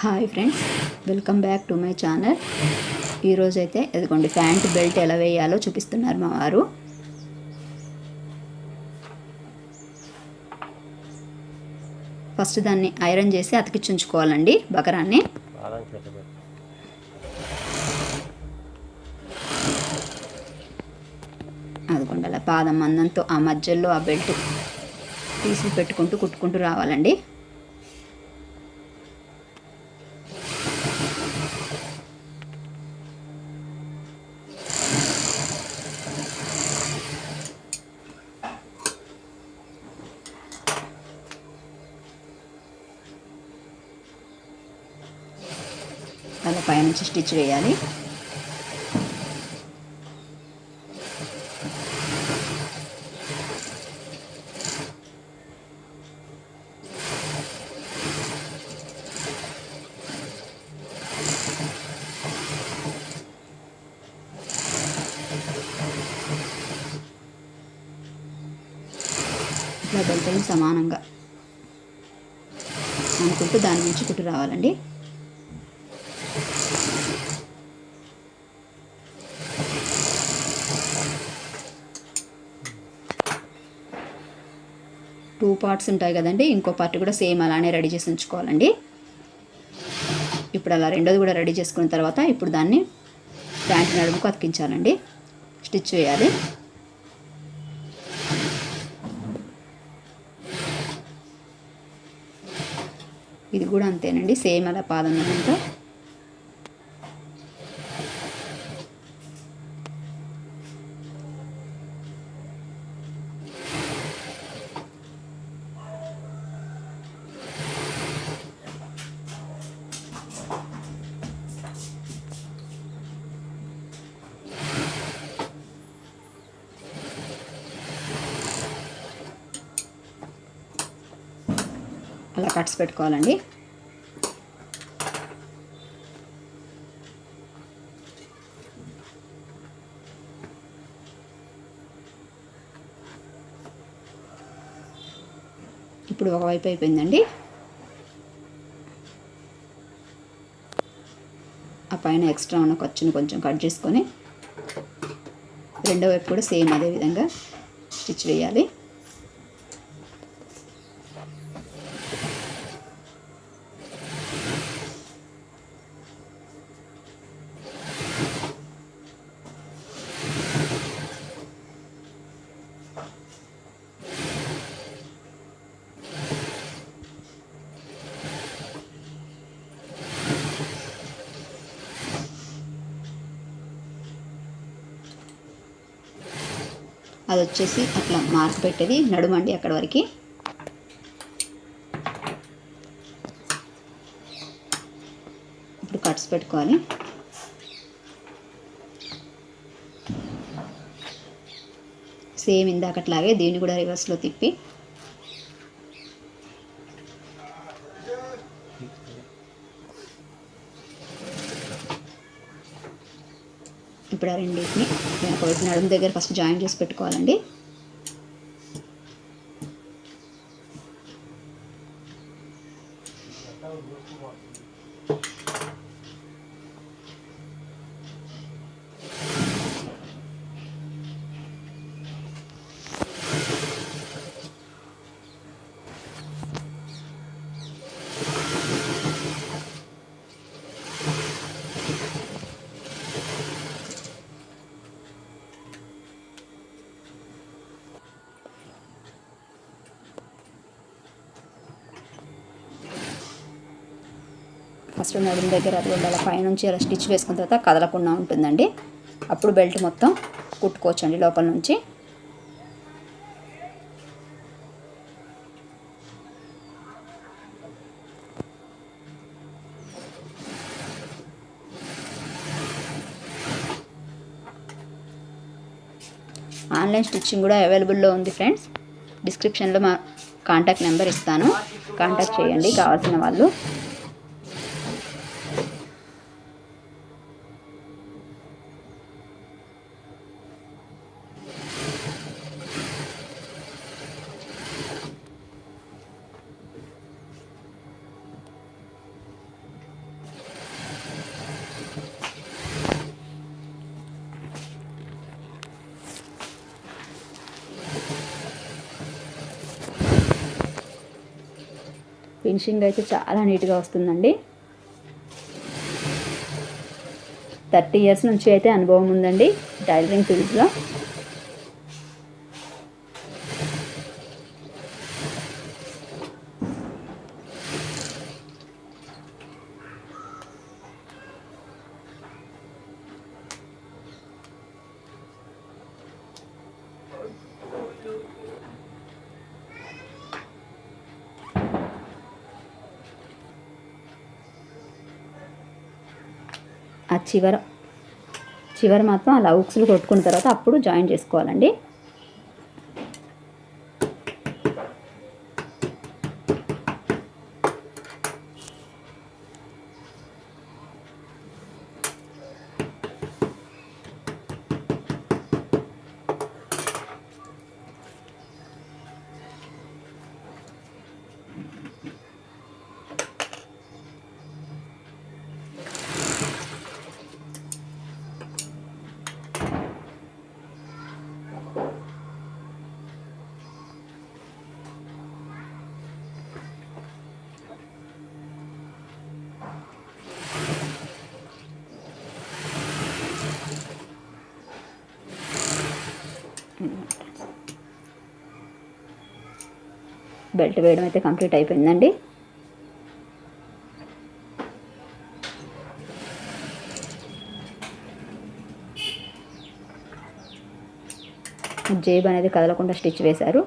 Hi friends welcome back to my channel ఈరోజైతే ఇదిగోండి pant belt ఎలా వేయాలో చూపిస్తున్నారు మా వారు. ఫస్ట్ దాన్ని ఐరన్ చేసి అతికించుకోవాలండి బకరాన్ని. పాదం పాదం మందంతో ఆ మధ్యలో ఆ బెల్ట్ తీసి పెట్టుకుంటూ కుట్టుకుంటూ రావాలండి. పైనుంచి స్టిచ్ వేయాలి. ఇట్లా బెల్టలు సమానంగా అనుకుంటూ దాని నుంచి కుట్టు రావాలండి. టూ పార్ట్స్ ఉంటాయి కదండి. ఇంకో పార్ట్ కూడా సేమ్ అలానే రెడీ చేసి ఉంచుకోవాలండి. ఇప్పుడు అలా రెండోది కూడా రెడీ చేసుకున్న తర్వాత ఇప్పుడు దాన్ని ప్యాంట్ నడుముకు అతికించాలండి. స్టిచ్ వేయాలి ఇది కూడా అంతేనండి. సేమ్ అలా పాదం అంతా. అలా కట్స్ పెట్టుకోవాలండి. ఇప్పుడు ఒకవైపు అయిపోయిందండి. ఆ పైన ఎక్స్ట్రా ఉన్న ఖర్చును కొంచెం కట్ చేసుకొని రెండో వైపు కూడా సేమ్ అదే విధంగా స్టిచ్ వేయాలి. అది వచ్చేసి అట్లా మార్క్ పెట్టేది. నడుమండి అక్కడ వరకు. ఇప్పుడు కట్స్ పెట్టుకోవాలి. సేమ్ ఇందాకట్లాగే దీన్ని కూడా రివర్స్లో తిప్పి ఇప్పుడు ఆ రెండింటిని నడుము దగ్గర ఫస్ట్ జాయిన్ చేసి పెట్టుకోవాలండి. ఫస్ట్ నడుము దగ్గర అది ఉండాలి. పైనుంచి అలా స్టిచ్ వేసుకున్న తర్వాత కదలకుండా ఉంటుందండి. అప్పుడు బెల్ట్ మొత్తం కుట్టుకోవచ్చండి లోపల నుంచి. ఆన్లైన్ స్టిచ్చింగ్ కూడా అవైలబుల్లో ఉంది ఫ్రెండ్స్. డిస్క్రిప్షన్లో మా కాంటాక్ట్ నెంబర్ ఇస్తాను. కాంటాక్ట్ చేయండి కావాల్సిన వాళ్ళు. ఫినిషింగ్ అయితే చాలా నీట్గా వస్తుందండి. థర్టీ ఇయర్స్ నుంచి అయితే అనుభవం ఉందండి టైలరింగ్ ఫీల్డ్లో. ఆ చివర చివర మాత్రం అలా ఉక్సులు కొట్టుకున్న తర్వాత అప్పుడు జాయిన్ చేసుకోవాలండి. బెల్ట్ వేయడం అయితే కంప్లీట్ అయిపోయిందండి. జేబ్ అనేది కదలకుండా స్టిచ్ వేశారు.